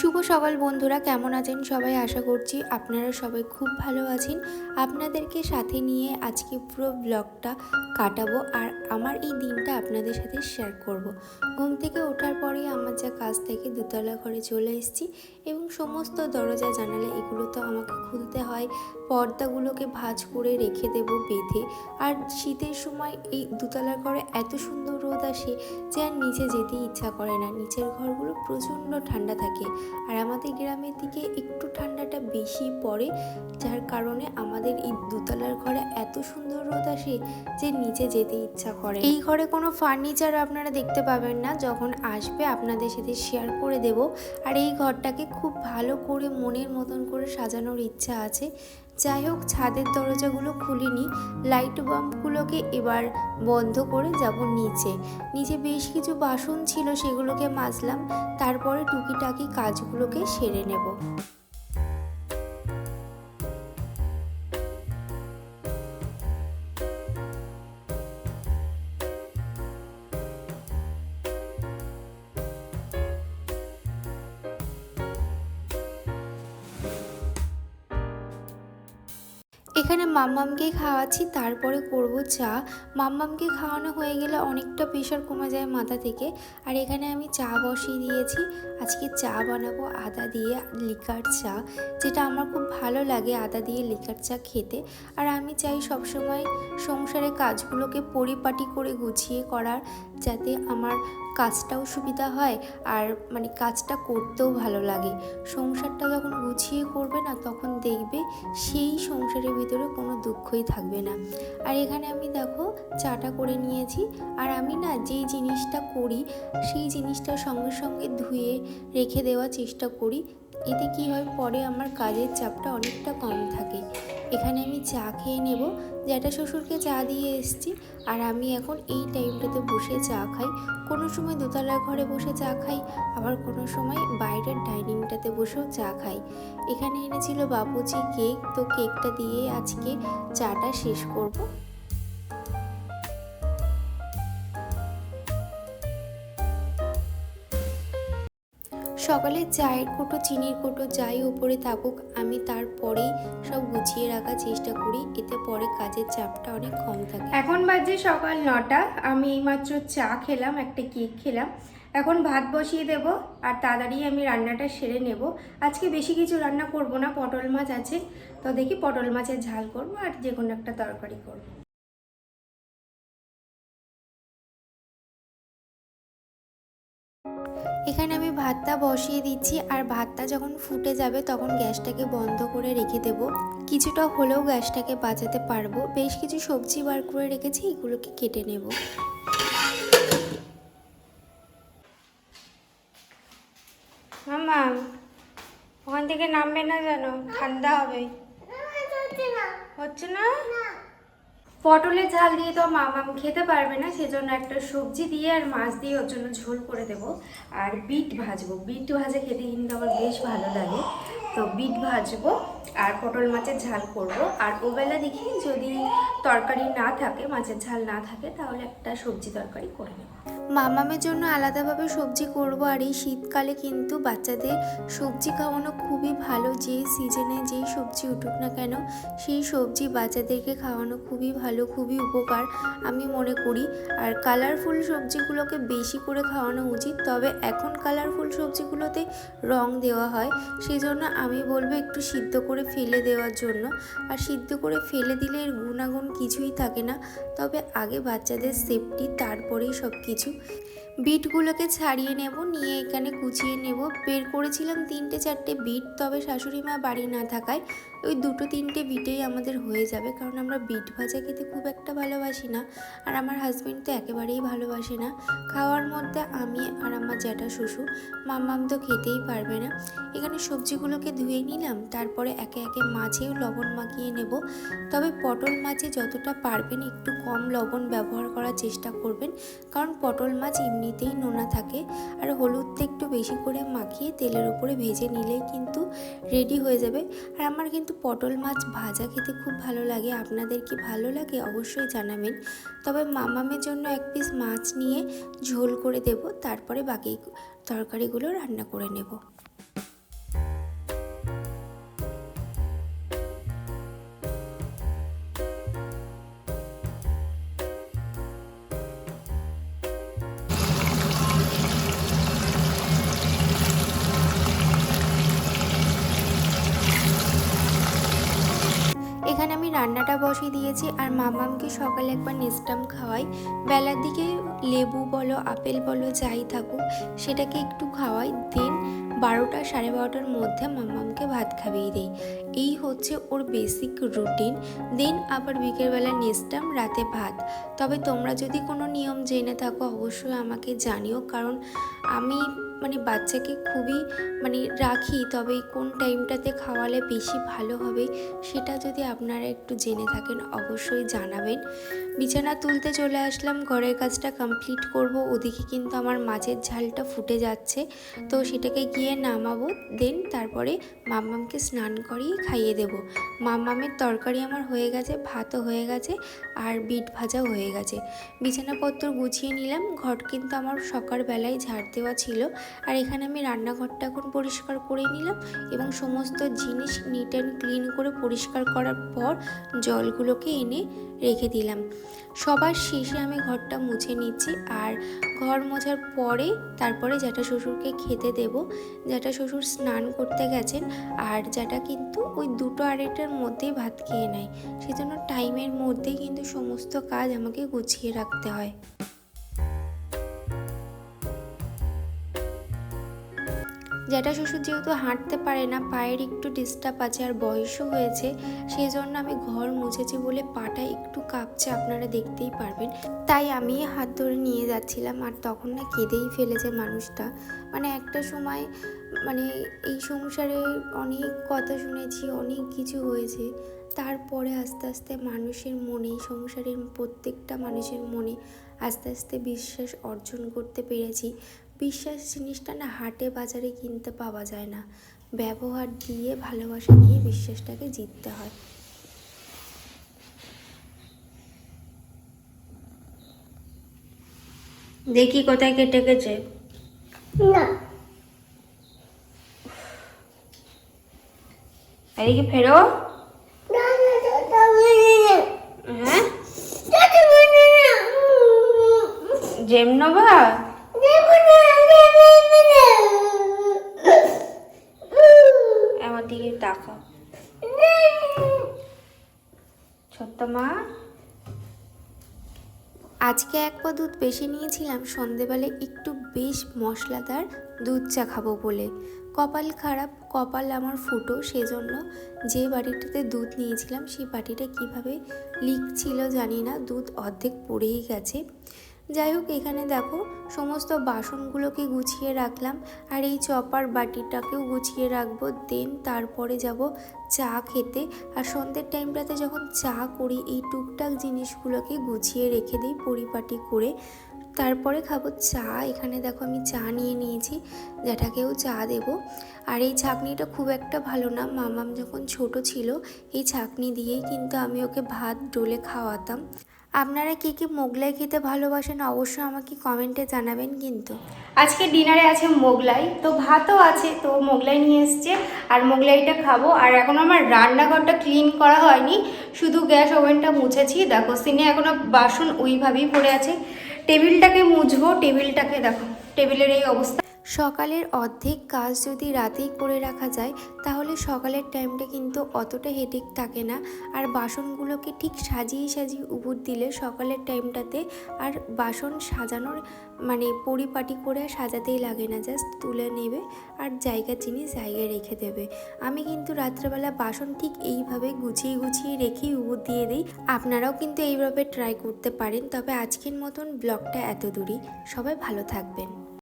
শুভ সকাল বন্ধুরা, কেমন আছেন সবাই? আশা করছি আপনারা সবাই খুব ভালো আছেন। আপনাদেরকে সাথে নিয়ে আজকে পুরো ব্লগটা কাটাবো আর আমার এই দিনটা আপনাদের সাথে শেয়ার করব। ঘুম থেকে ওঠার পরেই আমার যা কাজ থেকে, দুতলা ঘরে চলে এসেছি এবং সমস্ত দরজা, জানালা এগুলো তো আমাকে খুলতে হয়। পর্দাগুলোকে ভাঁজ করে রেখে দেব বেঁধে। আর শীতের সময় এই দুতলার ঘরে এত সুন্দর রোদ আসে যে আর নিচে যেতে ইচ্ছা করে না। নিচের ঘরগুলো প্রচণ্ড ঠান্ডা থাকে। আর আমাদের গ্রামের দিকে একটু ঠান্ডাটা বেশি পড়ে, যার কারণে আমাদের এই দোতলার ঘরে এত সুন্দর রোদ আসে যে নিচে যেতে ইচ্ছা করে। এই ঘরে কোনো ফার্নিচার আপনারা দেখতে পাবেন না, যখন আসবে আপনাদের সাথে শেয়ার করে দেব। আর এই ঘরটাকে খুব ভালো করে মনের মতন করে সাজানোর ইচ্ছা আছে। যাই হোক, ছাদের দরজাগুলো খুলিনি লাইট বাম্পগুলোকে এবার বন্ধ করে যাব নিচে। নিচে বেশ কিছু বাসন ছিল, সেগুলোকে মাজলাম, তারপরে টুকিটাকি কাজগুলোকে সেরে নেব। এখানে মাম্মামকে খাওয়াচ্ছি, তারপরে করব চা। মাম্মামকে খাওয়ানো হয়ে গেলে অনেকটা প্রেশার কমে যায় মাথা থেকে। আর এখানে আমি চা বসিয়ে দিয়েছি। আজকে চা বানাবো আদা দিয়ে লিকার চা, যেটা আমার খুব ভালো লাগে আদা দিয়ে লিকার চা খেতে। আর আমি চাই সবসময় সংসারের কাজগুলোকে পরিপাটি করে গুছিয়ে করার। যাতে আমার কাজটাও সুবিধা হয় আর মানে কাজটা করতেও ভালো লাগে। সংসারটা যখন গুছিয়ে করবে না, তখন দেখবে সেই সংসারের ভিতরে কোনো দুঃখই থাকবে না। আর এখানে আমি দেখো চাটা করে নিয়েছি। আর আমি না যেই জিনিসটা করি, সেই জিনিসটা সঙ্গে সঙ্গে ধুয়ে রেখে দেওয়ার চেষ্টা করি। এতে কি হয়, পরে আমার কাজের চাপটা অনেকটা কম থাকে। এখানে আমি চা খেয়ে নেব। জ্যাঠা শ্বশুরকে চা দিয়ে এসছি। আর আমি এখন এই টাইমটাতে বসে চা খাই। কোনো সময় দোতলার ঘরে বসে চা খাই, আবার কোনো সময় বাইরের ডাইনিংটাতে বসেও চা খাই। এখানে এনেছিল বাবুজি কেক। তো কেকটা দিয়ে আজকে চাটা শেষ করব। সকালে চায়ের কোটো, চিনির কোটো যাই উপরে থাকুক, আমি তারপরেই সব গুছিয়ে রাখার চেষ্টা করি। এতে পরে কাজের চাপটা অনেক কম থাকে। এখন বাজে সকাল নটা। আমি এইমাত্র চা খেলাম, একটা কেক খেলাম। এখন ভাত বসিয়ে দেব আর তাড়াতাড়ি আমি রান্নাটা সেরে নেব। আজকে বেশি কিছু রান্না করব না, পটল মাছ আছে। তো দেখি পটল মাছের ঝাল করব আর যে কোনো একটা তরকারি করব। এখানে আমি ভাতটা বসিয়ে দিচ্ছি আর ভাতটা যখন ফুটে যাবে তখন গ্যাসটাকে বন্ধ করে রেখে দেব। কিছুটা হলেও গ্যাসটাকে বাঁচাতে পারব। বেশ কিছু সবজি বার করে রেখেছি এগুলোকে কেটে নেব। মামা ওখান থেকে নামবে না জানো ঠান্ডা হবে। হচ্ছে না। পটলের ঝাল দিয়ে তো মামাম খেতে পারবে না, সেজন্য একটা সবজি দিয়ে আর মাছ দিয়ে ওর জন্য ঝোল করে দেব। আর বিট ভাজবো। বিট ভাজে খেতে কিন্তু আমার বেশ ভালো লাগে। তো বিট ভাজবো আর পটল মাছের ঝাল করব। আর ওবেলা দেখি যদি তরকারি না থাকে, মাছের ঝাল না থাকে, তাহলে একটা সবজি তরকারি করে নেব। মামামের জন্য আলাদাভাবে সবজি করব আর এই শীতকালে কিন্তু বাচ্চাদের সবজি খাওয়ানো খুবই ভালো। যেই সিজনে যেই সবজি উঠুক না কেন, সেই সবজি বাচ্চাদেরকে খাওয়ানো খুবই ভালো, খুবই উপকার আমি মনে করি। আর কালারফুল সবজিগুলোকে বেশি করে খাওয়ানো উচিত, তবে এখন কালারফুল সবজিগুলোতে রং দেওয়া হয় সেই জন্য আমি বলব একটু সিদ্ধ করে ফেলে দেওয়ার জন্য। আর সিদ্ধ করে ফেলে দিলে এর গুণাগুণ কিছুই থাকে না, তবে আগে বাচ্চাদের সেফটি তারপরেই সব কিছু বিটগুলোকে ছাড়িয়ে নেব, নিয়ে এখানে কুচিয়ে নেব। বের করেছিলাম তিনটে চারটে বিট, তবে শাশুড়ি মা বাড়ি না থাকায় ওই দুটো তিনটে বিটেই আমাদের হয়ে যাবে, কারণ আমরা বিট ভাজা খেতে খুব একটা ভালোবাসি না। আর আমার হাজব্যান্ড তো একেবারেই ভালোবাসে না। খাওয়ার মধ্যে আমি আর আমার জ্যাঠা শ্বশুর, মাম্মাম তো খেতেই পারবে না। এখানে সবজিগুলোকে ধুয়ে নিলাম, তারপরে একে একে মাছেও লবণ মাখিয়ে নেব। তবে পটল মাছে যতটা পারবেন একটু কম লবণ ব্যবহার করার চেষ্টা করবেন, কারণ পটল মাছ এমনিতেই নোনা থাকে। আর হলুদটা একটু বেশি করে মাখিয়ে তেলের উপরে ভেজে নিলেই কিন্তু রেডি হয়ে যাবে। আর আমার কিন্তু পটল মাছ ভাজা খেতে খুব ভালো লাগে, আপনাদের কি ভালো লাগে অবশ্যই জানাবেন। তবে মামামের জন্য এক পিস মাছ নিয়ে ঝোল করে দেব, তারপরে বাকি তরকারিগুলো রান্না করে নেব। রান্নাটা বসিয়ে দিয়েছি আর মামামকে সকালে একবার নেস্টাম খাওয়াই। বেলার দিকে লেবু বলো, আপেল বলো, যাই থাকুক, সেটাকে একটু খাওয়াই। দেন বারোটা সাড়ে বারোটার মধ্যে মামামকে ভাত খাইয়ে দিই। এই হচ্ছে ওর বেসিক রুটিন দেন আবার বিকেলবেলা নেস্টাম রাতে ভাত। তবে তোমরা যদি কোনো নিয়ম জেনে থাকো, অবশ্যই আমাকে জানিও। কারণ আমি মানে বাচ্চাকে খুবই মানে রাখি, তবে কোন টাইমটাতে খাওয়ালে বেশি ভালো হবে সেটা যদি আপনারা একটু জেনে থাকেন অবশ্যই জানাবেন। বিছানা তুলতে চলে আসলাম, ঘরের কাজটা কমপ্লিট করব, ওদিকে কিন্তু আমার মাছের ঝালটা ফুটে যাচ্ছে, তো সেটাকে গিয়ে নামাবো দেন তারপরে মাম্মামকে স্নান করিয়ে খাইয়ে দেব। মাম্মামের তরকারি আমার হয়ে গেছে, ভাতও হয়ে গেছে, আর বিট ভাজাও হয়ে গেছে। বিছানাপত্র গুছিয়ে নিলাম ঘর কিন্তু আমার সকালবেলায় ঝাড় দেওয়া ছিল আর এখানে আমি রান্নাঘরটা এখন পরিষ্কার করে নিলাম এবং সমস্ত জিনিস নিট অ্যান্ড ক্লিন করে পরিষ্কার করার পর জলগুলোকে এনে রেখে দিলাম। সবার শেষে আমি ঘরটা মুছে নিচ্ছি আর ঘর মোছার পরে তারপরে জ্যাঠা শ্বশুরকে খেতে দেব। জ্যাঠা শ্বশুর স্নান করতে গেছেন আর জ্যাঠা কিন্তু ওই দুটো আড়াইটার মধ্যেই ভাত খেয়ে নেয়। সেজন্য টাইমের মধ্যেই কিন্তু সমস্ত কাজ আমাকে গুছিয়ে রাখতে হয়। জ্যাঠা শ্বশুর যেহেতু হাঁটতে পারে না, পায়ের একটু ডিস্টার্ব আছে আর বয়সও হয়েছে সেই জন্য আমি ঘর মুছেছি বলে পাটা একটু কাঁপছে, আপনারা দেখতেই পারবেন। তাই আমি হাত ধরে নিয়ে যাচ্ছিলাম আর তখন না কেঁদেই ফেলেছে মানুষটা। মানে একটা সময় মানে এই সংসারে অনেক কথা শুনেছি, অনেক কিছু হয়েছে। তারপরে আস্তে আস্তে মানুষের মনে, সংসারের প্রত্যেকটা মানুষের মনে আস্তে আস্তে বিশ্বাস অর্জন করতে পেরেছি। বিশ্বাস জিনিসটা না হাটে বাজারে কিনতে পাওয়া যায় না। ব্যবহার দিয়ে ভালোবাসা দিয়ে বিশ্বাসটাকে জিততে হয়। দেখি কোথায় কেটে গেছে। না। এদিকে ফেরো। না না দাদা বলে না হ্যাঁ? বলে না জেম নেবা দেব না দেব না আমার দিকে তাকাও। ছোট্ট মা। আজকে এক পা দুধ বেশি নিয়েছিলাম সন্ধেবেলায় একটু বেশ মশলাদার দুধ চা খাব বলে। কপাল খারাপ, কপাল আমার ফুটো, সেজন্য যে বাটিটাতে দুধ নিয়েছিলাম, সেই বাটিটা কীভাবে লিক ছিল জানি না, দুধ অর্ধেক পড়েই গেছে। যাই হোক, এখানে দেখো সমস্ত বাসনগুলোকে গুছিয়ে রাখলাম আর এই চপার বাটিটাকেও গুছিয়ে রাখব। দেন তারপরে যাব চা খেতে। আর সন্ধ্যের টাইমটাতে যখন চা করি, এই টুকটাক জিনিসগুলোকে গুছিয়ে রেখে দিই পরিপাটি করে। তারপরে খাব চা। এখানে দেখো আমি চা নিয়ে নিয়েছি জ্যাঠাকেও চা দেব। আর এই ছাকনিটা খুব একটা ভালো না। মামাম যখন ছোট ছিল, এই ছাকনি দিয়েই কিন্তু আমি ওকে ভাত ডলে খাওয়াতাম। আপনারা কে কে মোগলাই খেতে ভালোবাসেন অবশ্যই আমাকে কমেন্টে জানাবেন কিন্তু। আজকে ডিনারে আছে মোগলাই, তো ভাতও আছে, তো মোগলাই নিয়ে এসছে, আর মোগলাইটা খাব। আর এখন আমার রান্নাঘরটা ক্লিন করা হয়নি, শুধু গ্যাস ওভেনটা মুছেছি। দেখো, সিনে এখনও বাসন ওইভাবেই পড়ে আছে। টেবিলটাকে মুছবো, টেবিলটাকে দেখো, টেবিলের এই অবস্থা। সকালের অর্ধেক কাজ যদি রাতেই করে রাখা যায়, তাহলে সকালের টাইমটা কিন্তু অতটা হেডেক থাকে না। আর বাসনগুলোকে ঠিক সাজিয়ে সাজিয়ে উপর দিলে সকালের টাইমটাতে আর বাসন সাজানোর মানে পরিপাটি করে সাজাতেই লাগে না জাস্ট তুলে নেবে আর জায়গার জিনিস জায়গায় রেখে দেবে। আমি কিন্তু রাত্রেবেলা বাসন ঠিক এইভাবে গুছিয়ে গুছিয়ে রেখেই উপর দিয়ে দিই। আপনারাও কিন্তু এইভাবে ট্রাই করতে পারেন। তবে আজকের মতন ব্লগটা এত দূরই। সবাই ভালো থাকবেন।